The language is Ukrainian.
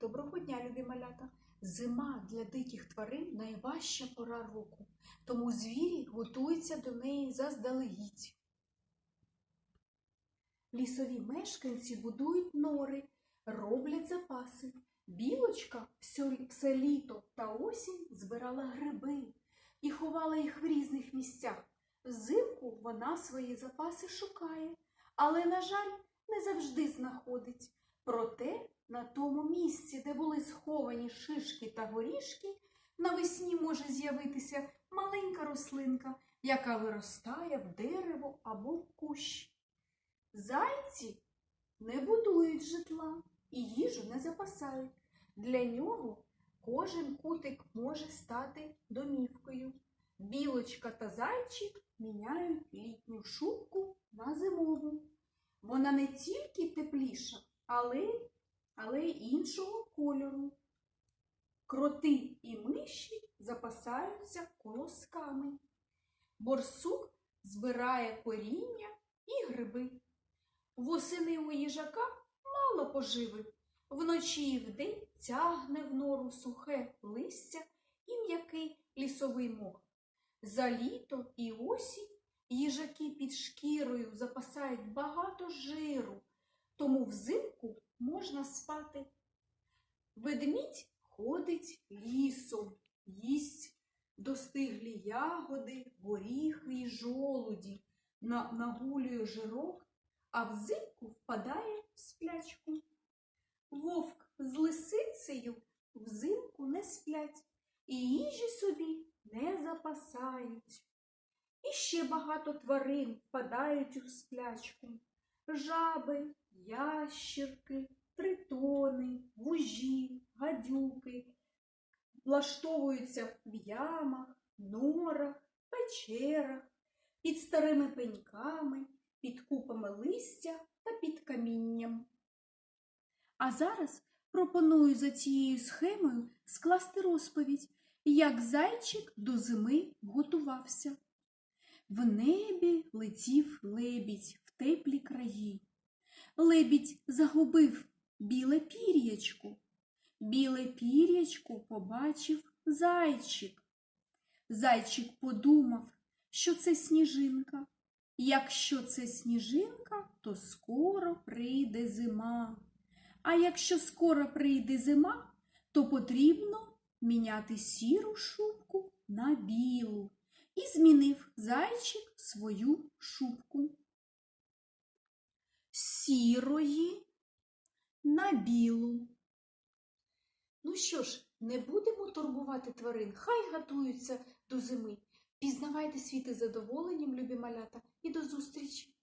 Доброго дня, любі малята! Зима для диких тварин найважча пора року, тому звірі готуються до неї заздалегідь. Лісові мешканці будують нори, роблять запаси. Білочка все, літо та осінь збирала гриби і ховала їх в різних місцях. Взимку вона свої запаси шукає, але, на жаль, не завжди знаходить. Проте на тому місці, де були сховані шишки та горішки, навесні може з'явитися маленька рослинка, яка виростає в дерево або в кущ. Зайці не будують житла і їжу не запасають. Для нього кожен кутик може стати домівкою. Білочка та зайчик міняють літню шубку на зимову. Вона не тільки тепліша, але, але іншого кольору. Кроти і миші запасаються колосками. Борсук збирає коріння і гриби. Восени у їжака мало поживи. Вночі і вдень тягне в нору сухе листя і м'який лісовий мох. За літо і осінь їжаки під шкірою запасають багато жиру, тому взимку можна спати. Ведмідь ходить лісом, їсть достиглі ягоди, горіхи й жолуді, на- нагулює жирок, а взимку впадає в сплячку. Вовк з лисицею взимку не сплять і їжі собі не запасають. І ще багато тварин впадають у сплячку. Жаби, ящірки, тритони, вужі, гадюки влаштовуються в ямах, норах, печерах, під старими пеньками, під купами листя та під камінням. А зараз пропоную за цією схемою скласти розповідь, як зайчик до зими готувався. В небі летів лебідь теплі краї. Лебідь загубив біле пір'ячко. Біле пір'ячко побачив зайчик. Зайчик подумав, що це сніжинка. Якщо це сніжинка, то скоро прийде зима. А якщо скоро прийде зима, то потрібно міняти сіру шубку на білу. І змінив зайчик свою шубку. Сірої на білу. Ну що ж, не будемо турбувати тварин, хай готуються до зими. Пізнавайте світи задоволенням, любі малята, і до зустрічі!